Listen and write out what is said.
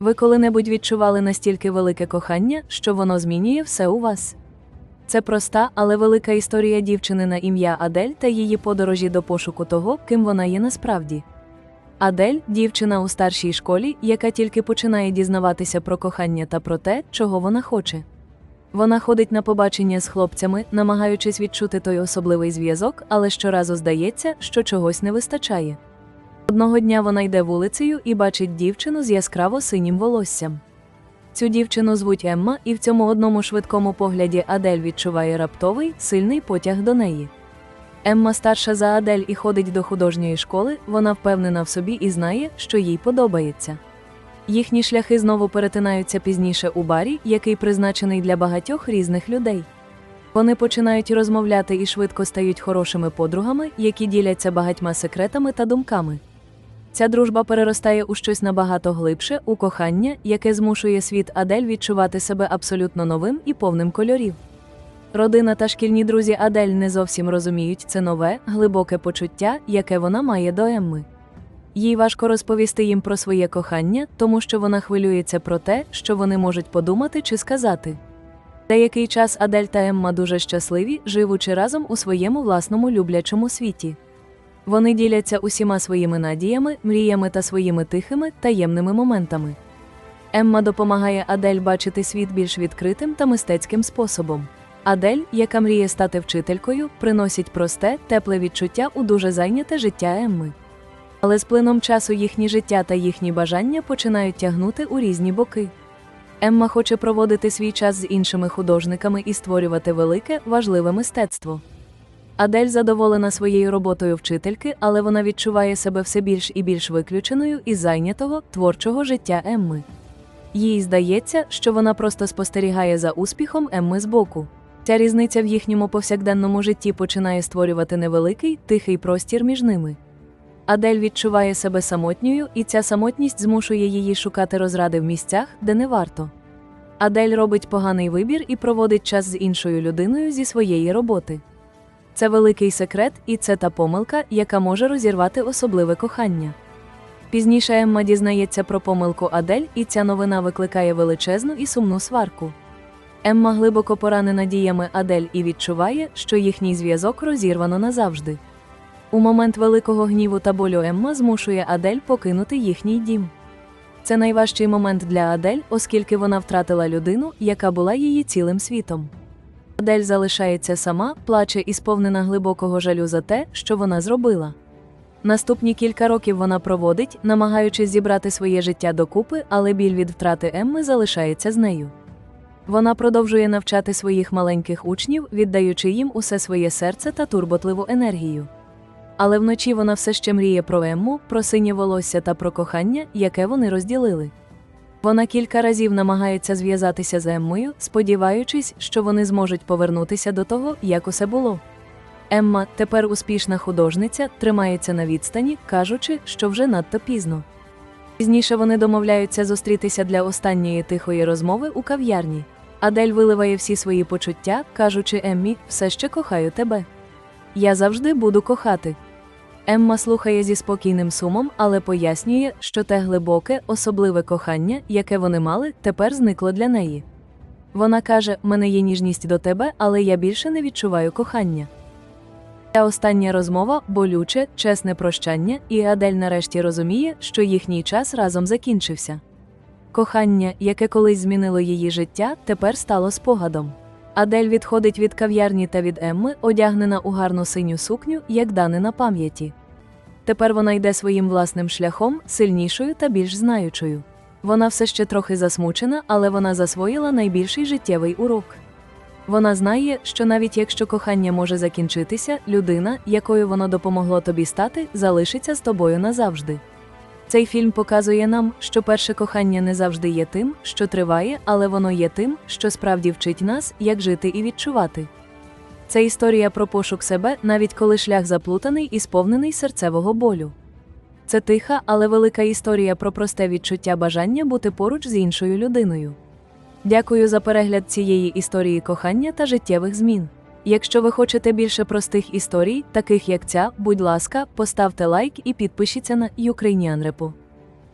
Ви коли-небудь відчували настільки велике кохання, що воно змінює все у вас? Це проста, але велика історія дівчини на ім'я Адель та її подорожі до пошуку того, ким вона є насправді. Адель дівчина у старшій школі, яка тільки починає дізнаватися про кохання та про те, чого вона хоче. Вона ходить на побачення з хлопцями, намагаючись відчути той особливий зв'язок, але щоразу здається, що чогось не вистачає. Одного дня вона йде вулицею і бачить дівчину з яскраво синім волоссям. Цю дівчину звуть Емма, і в цьому одному швидкому погляді Адель відчуває раптовий, сильний потяг до неї. Емма старша за Адель і ходить до художньої школи, вона впевнена в собі і знає, що їй подобається. Їхні шляхи знову перетинаються пізніше у барі, який призначений для багатьох різних людей. Вони починають розмовляти і швидко стають хорошими подругами, які діляться багатьма секретами та думками. Ця дружба переростає у щось набагато глибше, у кохання, яке змушує світ Адель відчувати себе абсолютно новим і повним кольорів. Родина та шкільні друзі Адель не зовсім розуміють це нове, глибоке почуття, яке вона має до Емми. Їй важко розповісти їм про своє кохання, тому що вона хвилюється про те, що вони можуть подумати чи сказати. Деякий час Адель та Емма дуже щасливі, живучи разом у своєму власному люблячому світі. Вони діляться усіма своїми надіями, мріями та своїми тихими, таємними моментами. Емма допомагає Адель бачити світ більш відкритим та мистецьким способом. Адель, яка мріє стати вчителькою, приносить просте, тепле відчуття у дуже зайняте життя Емми. Але з плином часу їхні життя та їхні бажання починають тягнути у різні боки. Емма хоче проводити свій час з іншими художниками і створювати велике, важливе мистецтво. Адель задоволена своєю роботою вчительки, але вона відчуває себе все більш і більш виключеною із зайнятого творчого життя Емми. Їй здається, що вона просто спостерігає за успіхом Емми збоку. Ця різниця в їхньому повсякденному житті починає створювати невеликий, тихий простір між ними. Адель відчуває себе самотньою, і ця самотність змушує її шукати розради в місцях, де не варто. Адель робить поганий вибір і проводить час з іншою людиною зі своєї роботи. Це великий секрет, і це та помилка, яка може розірвати особливе кохання. Пізніше Емма дізнається про помилку Адель, і ця новина викликає величезну і сумну сварку. Емма глибоко поранена діями Адель і відчуває, що їхній зв'язок розірвано назавжди. У момент великого гніву та болю Емма змушує Адель покинути їхній дім. Це найважчий момент для Адель, оскільки вона втратила людину, яка була її цілим світом. Адель залишається сама, плаче і сповнена глибокого жалю за те, що вона зробила. Наступні кілька років вона проводить, намагаючись зібрати своє життя докупи, але біль від втрати Емми залишається з нею. Вона продовжує навчати своїх маленьких учнів, віддаючи їм усе своє серце та турботливу енергію. Але вночі вона все ще мріє про Емму, про синє волосся та про кохання, яке вони розділили. Вона кілька разів намагається зв'язатися з Еммою, сподіваючись, що вони зможуть повернутися до того, як усе було. Емма, тепер успішна художниця, тримається на відстані, кажучи, що вже надто пізно. Пізніше вони домовляються зустрітися для останньої тихої розмови у кав'ярні. Адель виливає всі свої почуття, кажучи Еммі, все ще кохаю тебе. Я завжди буду кохати. Емма слухає зі спокійним сумом, але пояснює, що те глибоке, особливе кохання, яке вони мали, тепер зникло для неї. Вона каже: мене є ніжність до тебе, але я більше не відчуваю кохання. Ця остання розмова болюче, чесне прощання, і Адель нарешті розуміє, що їхній час разом закінчився. Кохання, яке колись змінило її життя, тепер стало спогадом. Адель відходить від кав'ярні та від Емми, одягнена у гарну синю сукню, як данина пам'яті. Тепер вона йде своїм власним шляхом, сильнішою та більш знаючою. Вона все ще трохи засмучена, але вона засвоїла найбільший життєвий урок. Вона знає, що навіть якщо кохання може закінчитися, людина, якою воно допомогло тобі стати, залишиться з тобою назавжди. Цей фільм показує нам, що перше кохання не завжди є тим, що триває, але воно є тим, що справді вчить нас, як жити і відчувати. Це історія про пошук себе, навіть коли шлях заплутаний і сповнений серцевого болю. Це тиха, але велика історія про просте відчуття бажання бути поруч з іншою людиною. Дякую за перегляд цієї історії кохання та життєвих змін. Якщо ви хочете більше простих історій, таких як ця, будь ласка, поставте лайк і підпишіться на Ukrainian Repo.